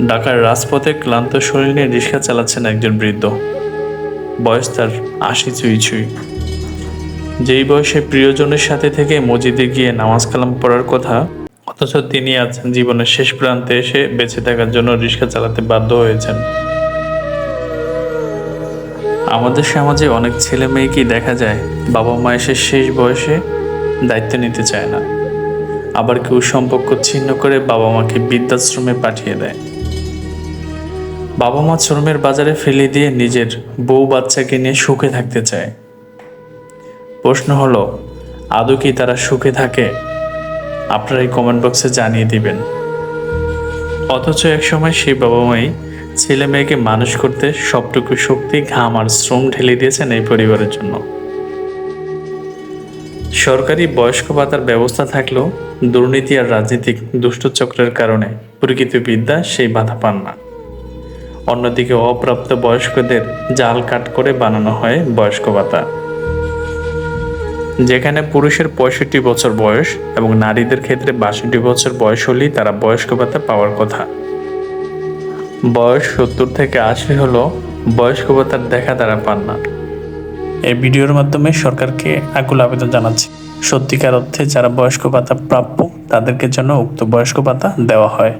ঢাকার রাজপথে ক্লান্ত শরীর নিয়ে রিক্সা চালাচ্ছেন একজন বৃদ্ধ। বয়স তার আশি চুই চুই। যেই বয়সে প্রিয়জনের সাথে থেকে মসজিদে গিয়ে নামাজ কালাম পড়ার কথা, অথচ তিনি আজ জীবনের শেষ প্রান্তে এসে বেঁচে থাকার জন্য রিক্সা চালাতে বাধ্য হয়েছেন। আমাদের সমাজে অনেক ছেলে মেয়েকেই দেখা যায়, বাবা মা এসে শেষ বয়সে দায়িত্ব নিতে চায় না। আবার কেউ সম্পর্ক ছিন্ন করে বাবা মাকে বৃদ্ধাশ্রমে পাঠিয়ে দেয়। বাবা মা শ্রমের বাজারে ফেলে দিয়ে নিজের বউ বাচ্চাকে নিয়ে সুখে থাকতে চায়। প্রশ্ন হলো, আদৌ কি তারা সুখে থাকে? আপনারা এই কমেন্ট বক্সে জানিয়ে দিবেন। অথচ একসময় সেই বাবা মাই ছেলে মেয়েকে মানুষ করতে সবটুকু শক্তি, ঘাম আর শ্রম ঢেলে দিয়েছেন এই পরিবারের জন্য। সরকারি বয়স্ক ভাতার ব্যবস্থা থাকলেও দুর্নীতি আর রাজনৈতিক দুষ্টচক্রের কারণে প্রকৃত বিদ্যা সেই বাধা পান না। অন্যদিকে অপ্রাপ্ত বয়স্কদের জাল কাট করে বানানো হয় বয়স্ক ভাতা। যেখানে পুরুষের পঁয়ষট্টি বছর বয়স এবং নারীদের ক্ষেত্রে বাষট্টি বছর বয়স হলেই তারা বয়স্ক ভাতা পাওয়ার কথা। বয়স সত্তর থেকে আশি হলো বয়স্ক ভাতার দেখা তারা পান না। এই ভিডিওর মাধ্যমে সরকারকে আকুল আবেদন জানাচ্ছি। সত্যিকার অর্থে যারা বয়স্ক ভাতা প্রাপ্য, তাদেরকে যেন উক্ত বয়স্ক ভাতা দেওয়া হয়।